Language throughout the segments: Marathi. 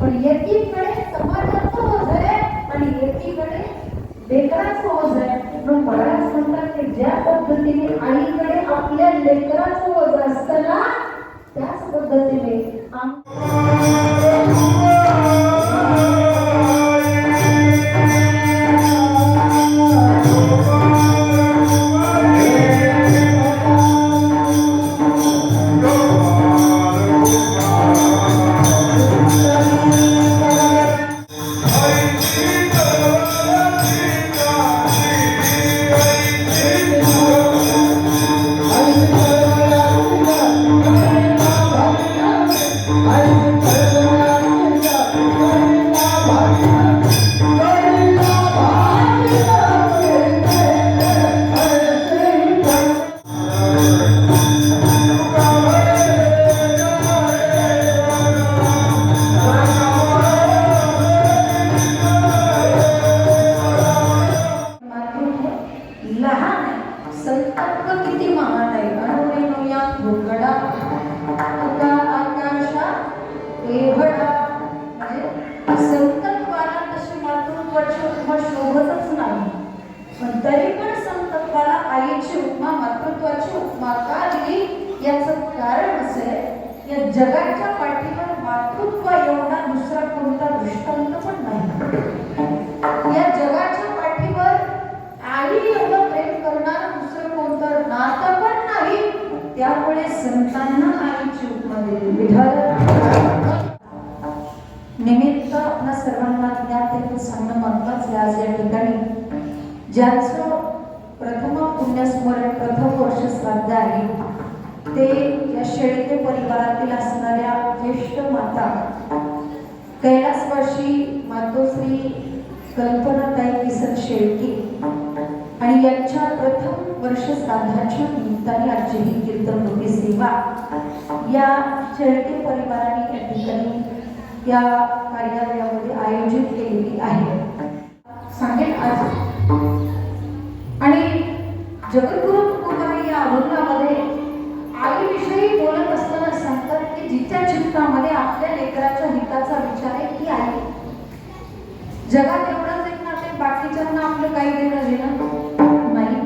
पण. एकीकडे समाजाचं ओझ आहे आणि एकीकडे लेकराचं ओझ आहे. म्हणून महाराज म्हणतात की ज्या पद्धतीने आईकडे आपल्या लेकराचं ओझ असताना त्याच पद्धतीने या जगाच्या पाठीवर मातृत्व एवढा दुसरा कोणता दृष्टांत पण नाही. या जगाच्या पाठीवर आई एवढं प्रेम करणार दुसरं कोणतं नातं पण नाही त्यामुळे संतांना आईची उपमा दिली. विठल निमित्त आपल्या सर्वांना ज्ञात आहे सांगणं महत्वाचं आहे आज या ठिकाणी. ज्याचं प्रथम पुण्यस्मरण प्रथम ते या शेळके परिवारातील असणाऱ्या ज्येष्ठ माता. कैलासवाशी मातोश्री कल्पनाताई किसन शेळके आणि यांच्या प्रथम वर्ष निमित्ताने आजची ही कीर्तनरूपी सेवा या शेळके परिवाराने या ठिकाणी या कार्यालयामध्ये आयोजित केलेली आहे. सांगेन आज. आणि जगद्गुरु तुकोबाई या अभंगामध्ये आईविषयी बोलत असताना सांगतात की जिच्या चित्तामध्ये आपल्या लेकराच्या हिताचा विचार आहे. ती आई जगात एवढंच एक ना ते बाकीच्यांना आपलं काही देणं देणं नाही.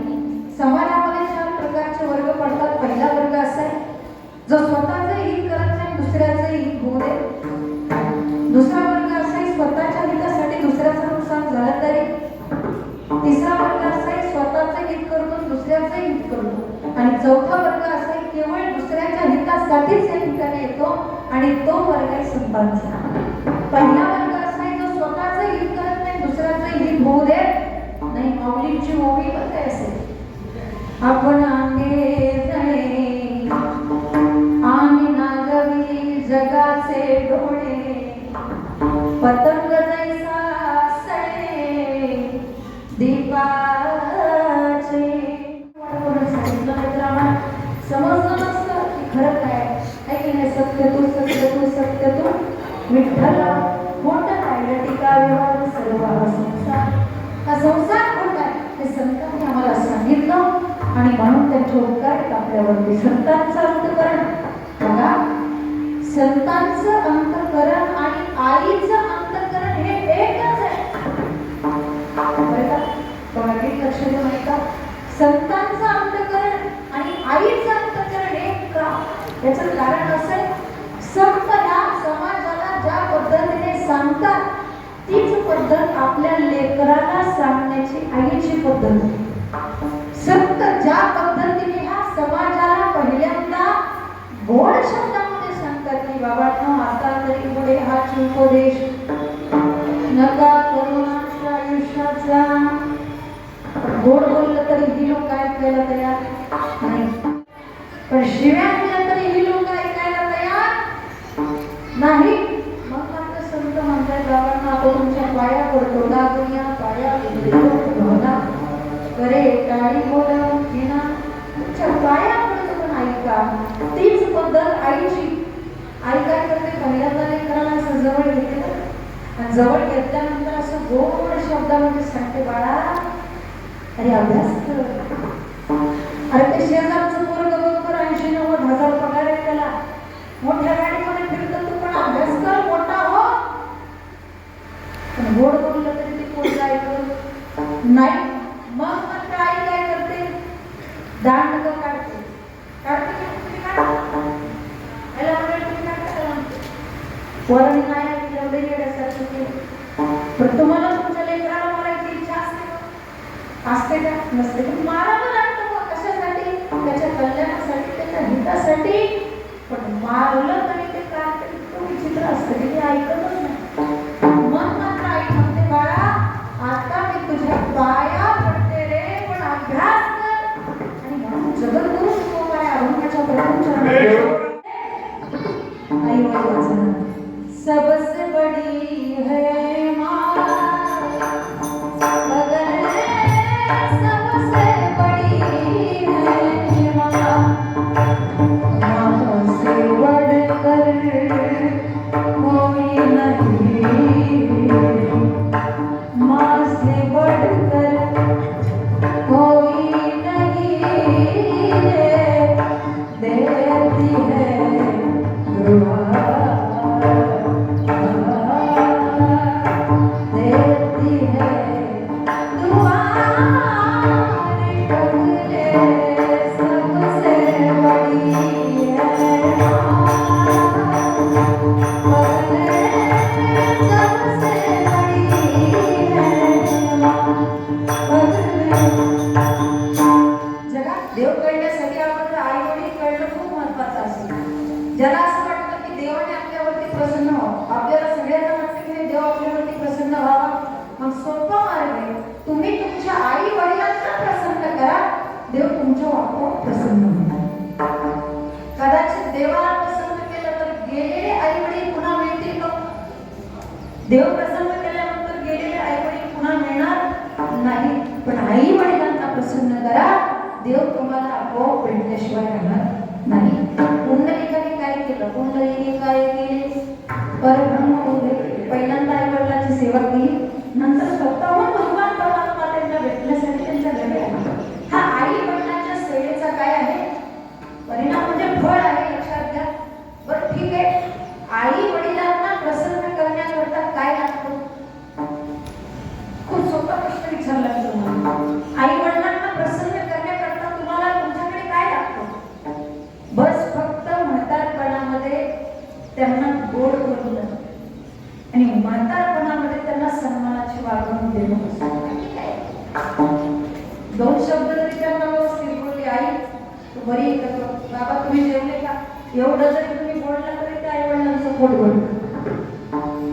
समाजामध्ये चार प्रकारचे वर्ग पडतात. पहिला वर्ग असा आहे जो स्वतःचं हित करत नाही दुसऱ्याचं हित होऊ दे दुसरा वर्ग असा आहे स्वतःच्या हितासाठी दुसऱ्याचं नुकसान झालं तरी. तिसरा वर्ग असा आहे स्वतःचं हित करतो दुसऱ्याचं हित करतो. आणि चौथा वर्ग असा आहे केवळ दुसऱ्याच्या कधीच या ठिकाणी येतो आणि तो वर्ग आहे संतांचा पहिला वर्ग असा आहे जो स्वतःचं हित करत नाही दुसऱ्याचं हित होऊ दे नाही. माऊलींची ओवी काय असेल? आपण अंगे जळे आणि नागवी जगाचे डोळे पतंग जैसा सळे दीपाचे. समज सांगितलं नाही तर आम्हाला समजलं नसतं की खरं काय आहे की नाही सत्य तू सत्य तू सत्य तू विठ्ठल मोठं काय टीका विवाद सर्व संसार. हा संसार कोण काय हे संतांनी आम्हाला सांगितलं. आणि म्हणून त्यांचे उपकार आपल्यावरती. संतांचं अंतकरण. बघा. संतांचं अंतकरण आणि आईचं अंतकरण हे एकच आईची पद्धत. संत ज्या पद्धतीने ह्या समाजाला पहिल्यांदा गोड शब्दामध्ये सांगतात की बाबांनो आता तरी पुढे हा उपदेश नका कोरोनाच्या आयुष्याचा गोड बोललं तरी ही लोक ऐकायला तयार नाही. पण शिव्या दिल्या तरी ही लोक ऐकायला तयार नाही. मग मात्र संत म्हणतात बाबांना आपण तुमच्या पाया पडतो लागूया पाया पडतो. करे टाळी बोला घेणा. तुमच्या पाया पडतो पण ऐका तीच पद्धत आईची. आई काय करते? पहिल्यांदा लेकराला असं जवळ घेते आणि जवळ घेतल्यानंतर असं गोड शब्दामध्ये सांगते बाळा अरे अभ्यास कर. अरे ते शेजारचं पोरग बरोबर ऐंशी नव्वद हजार पगार आहे त्याला. मोठ्या गाडीमध्ये फिरतो तू पण अभ्यास कर मोठा हो. गोड बोललं तरी ते पोरगा ऐकलं नाही मग मात्र आई काय करते दांड काढते काढते की तुम्ही म्हणते? वरण नाही आहे एवढे असतात केलं पण तुम्हाला तुमच्या लेकराला मारायची इच्छा असते का असते का नसते पण मारावं लागतं मग कशासाठी त्याच्या कल्याणासाठी त्याच्या हितासाठी पण मारलं तरी ते काय तरी इतकं विचित्र असतं ते ऐकतच नाही सबसे बड़ी है ज्याला असं वाटतं की देवाने आपल्यावरती प्रसन्न व्हावं आपल्याला सगळ्यांना वाटतं की देव आपल्यावरती प्रसन्न व्हावा मग सोपा मार्ग आहे. तुम्ही तुमच्या आई वडिलांना प्रसन्न करा. देव तुमच्या आपोआप प्रसन्न होणार. कदाचित देवाला प्रसन्न केलं तर गेलेले आई वडील पुन्हा मिळतील का? देव प्रसन्न केल्यानंतर गेलेले आई वडील पुन्हा मिळणार नाही. पण आई वडिलांना प्रसन्न करा. देव तुम्हाला आपोआप भेटल्याशिवाय राहणार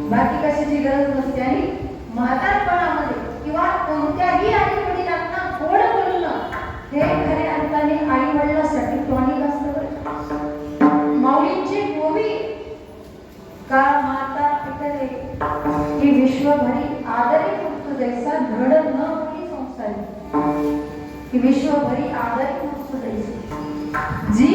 बाकी कशाची गरज नसते आणि म्हातारपणामध्ये किंवा कोणत्याही आई वडिलांना गोड बोलणं हे खऱ्या अर्थाने आई वडिलांसाठी टॉनिक असतं माऊलींची भूमी का माता पितरे ही विश्वभरी आदरी मुक्त जैसा घड न होती संसारी. ही विश्वभरी आदरी मुक्त जैसी. जी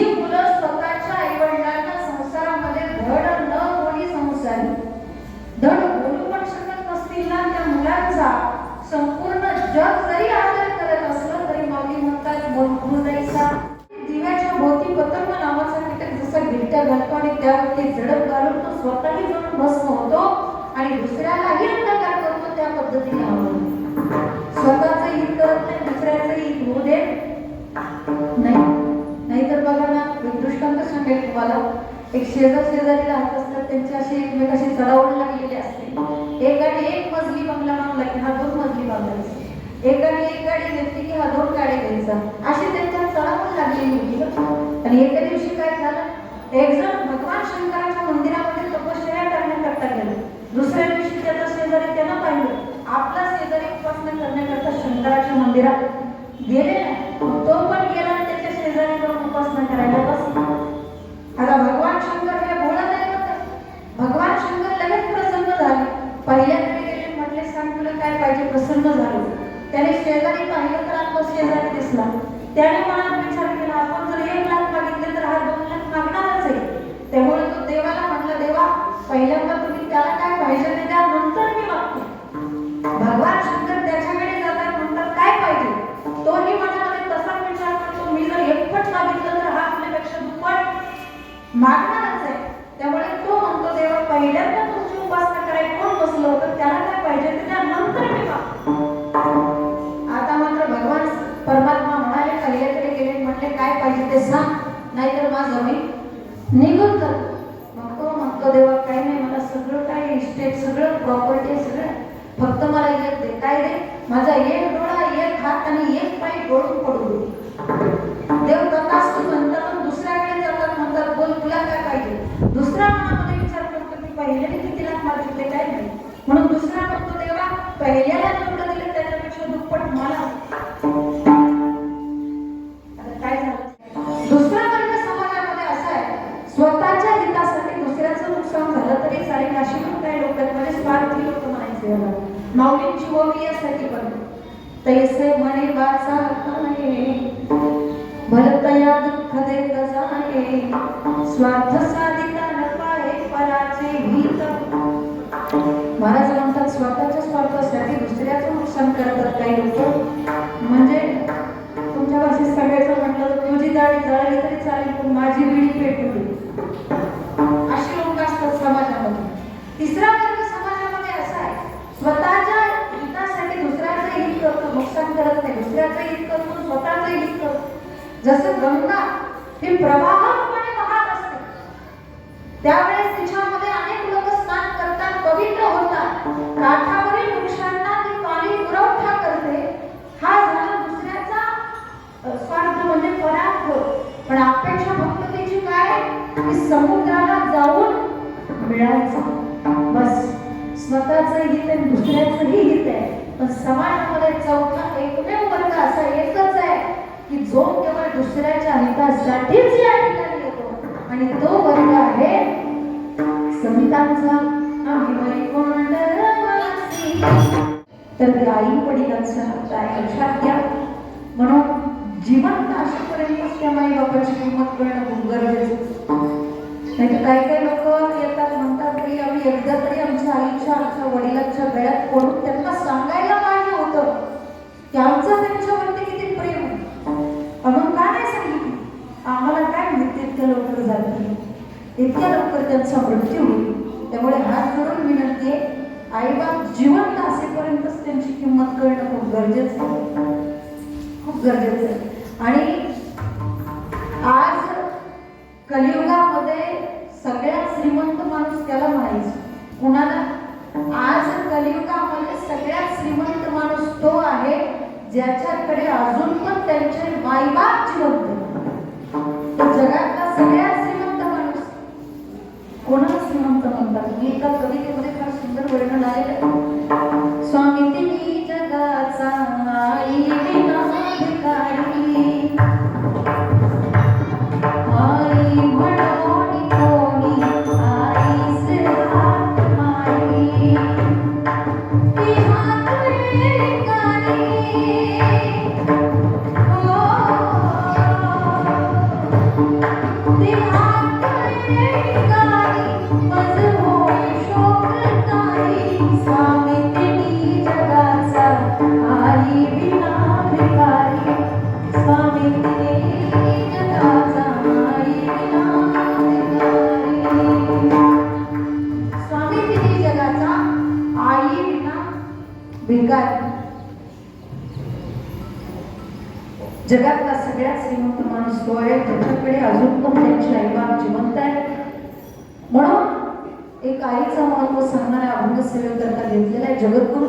राहत असतात त्यांची अशी एकमेकाशी चढावड लागलेली असते एक गाडी एक मजली बंगला मागला की हा दोन मजली बंगला एक गाडी एक गाडी घेतली की हा दोन गाडी घ्यायचा. अशी त्यांच्या चढावड लागलेली होती आणि एका दिवशी काय झालं? एक जण भगवान शंकराच्या मंदिरामध्ये तपश्चर्या करण्याकरता गेले. दुसऱ्या दिवशी त्याचा शेजारी त्यानं पाहिलं आपला शेजारी उपासना करण्याकरता शंकराच्या मंदिरात गेले तो पण गेला आणि त्याच्या शेजारी जाऊन उपासना करायला बसला. आता भगवान शंकर हे बोलत आहे होते भगवान शंकर लगेच प्रसन्न झाले पहिल्याकडे गेले म्हटले सांग तुला काय पाहिजे प्रसन्न झालो. त्याने शेजारी पाहिलं तर आपला शेजारी दिसला. त्याने मनात विचार केला आपण जर एक लाख मागितले तर हा दोन लाख मागणारच आहे. त्यामुळे तो देवाला म्हटलं देवा पहिल्यांदा तुम्ही त्याला काय पाहिजे ते द्या नंतर मी मागतो. भगवान शंकर त्याच्याकडे जातात म्हणतात काय पाहिजे? तोही मनामध्ये तसा विचार करतो मी जर एकपट मागितलं तर हा आपल्यापेक्षा दुप्पट मागणारच आहे. त्यामुळे तो म्हणतो देवा पहिल्यांदा तुमची उपासना करायला कोण बसलं होतं? त्याला काय पाहिजे? निघून जातो. मग तो म्हणतो देवा काही नाही मला सगळं काय इस्टेट सगळं प्रॉपर्टी सगळं फक्त मला एक दे काय दे माझा एक डोळा एक हात आणि एक पाय डोळून पडू देव देव तू म्हणतात पण दुसऱ्याकडे जातात म्हणतात बोल तुला काय पाहिजे? दुसरा मनामध्ये विचार करतो की पहिल्याने किती लाख मागितले काय नाही. म्हणून दुसरा म्हणतो देवा पहिल्याला जेवढं दिलं त्याच्या महाराज म्हणतात स्वतःच्या स्वार्थासाठी दुसऱ्याचं नुकसान करतात काही लोक. म्हणजे तुमच्या भाषेत सगळ्याचं म्हटलं तर तुझी दाढी जळली तरी चालेल पण माझी बिडी पेटवली दे अशी लोक असतात समाजामध्ये तिसरा वर्ग समाजामध्ये असा आहे स्वतःच्या हितासाठी दुसऱ्याचं हित करतो नुकसान करत नाही दुसऱ्याचं हित करतो स्वतःचं हित करतो जसं गंगा ही प्रवाहाप्रमाणे वाहत असते त्यावेळेस तिच्यामध्ये अनेक लोक स्नान करतात पवित्र होतात काठावरील वृक्षांना ती पाणी पुरवठा करते हा झाला दुसऱ्याचा अ, स्वार्थ म्हणजे परार्थ पण अपेक्षा फक्त तिची काय की समुद्राला जाऊन मिळायचं. बस. स्वतःचं हित आहे दुसऱ्याचंही हित आहे. पण समाजामध्ये चौथा एकमेव वर्ग असा एकच आहे की जो केवळ दुसऱ्याच्या हितासाठीच या ठिकाणी येतो. आणि तो वर्ग आहे संहितांचा आम्ही तर ते आई वडिलांचा हक्क आहे लक्षात घ्या. म्हणून जिवंत असेपर्यंतच त्या माई बापाची किंमत करणं खूप गरजेचं नाही तर काही काही लोक येतात म्हणतात की आम्ही एकदा तरी आमच्या आईच्या आमच्या वडिलांच्या गळ्यात पडून त्यांना सांगायला पाहिजे होतं. की आमचं त्यांच्यावरती किती प्रेम म्हणून का नाही सांगितलं? आम्हाला काय माहिती इतक्या लवकर जातील? इतक्या लवकर त्यांचा मृत्यू होईल. त्यामुळे हात जोडून विनंती आहे आईबाप जिवंत असेपर्यंतच त्यांची किंमत करणं खूप गरजेचं आहे. खूप गरजेचं आहे. आणि आज कलियुगात सगळ्यात श्रीमंत माणूस त्याला म्हणायचं कुणाला? आज कलियुगामध्ये सगळ्यात श्रीमंत माणूस तो आहे ज्याच्याकडे अजून पण त्यांचे मायबाप जिवंत. जगातला सगळ्यात श्रीमंत माणूस तो आहे त्याच्याकडे अजून पण त्यांची आईबाप जिवंत आहे म्हणून एक आईचं महत्त्व सांगणाऱ्या अभंग सेवेकरता घेतलेला आहे जगद्गुरु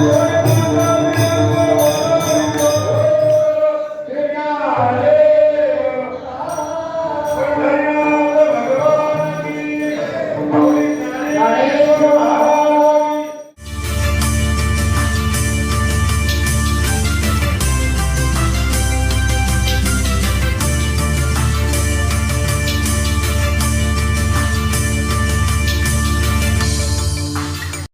Yeah.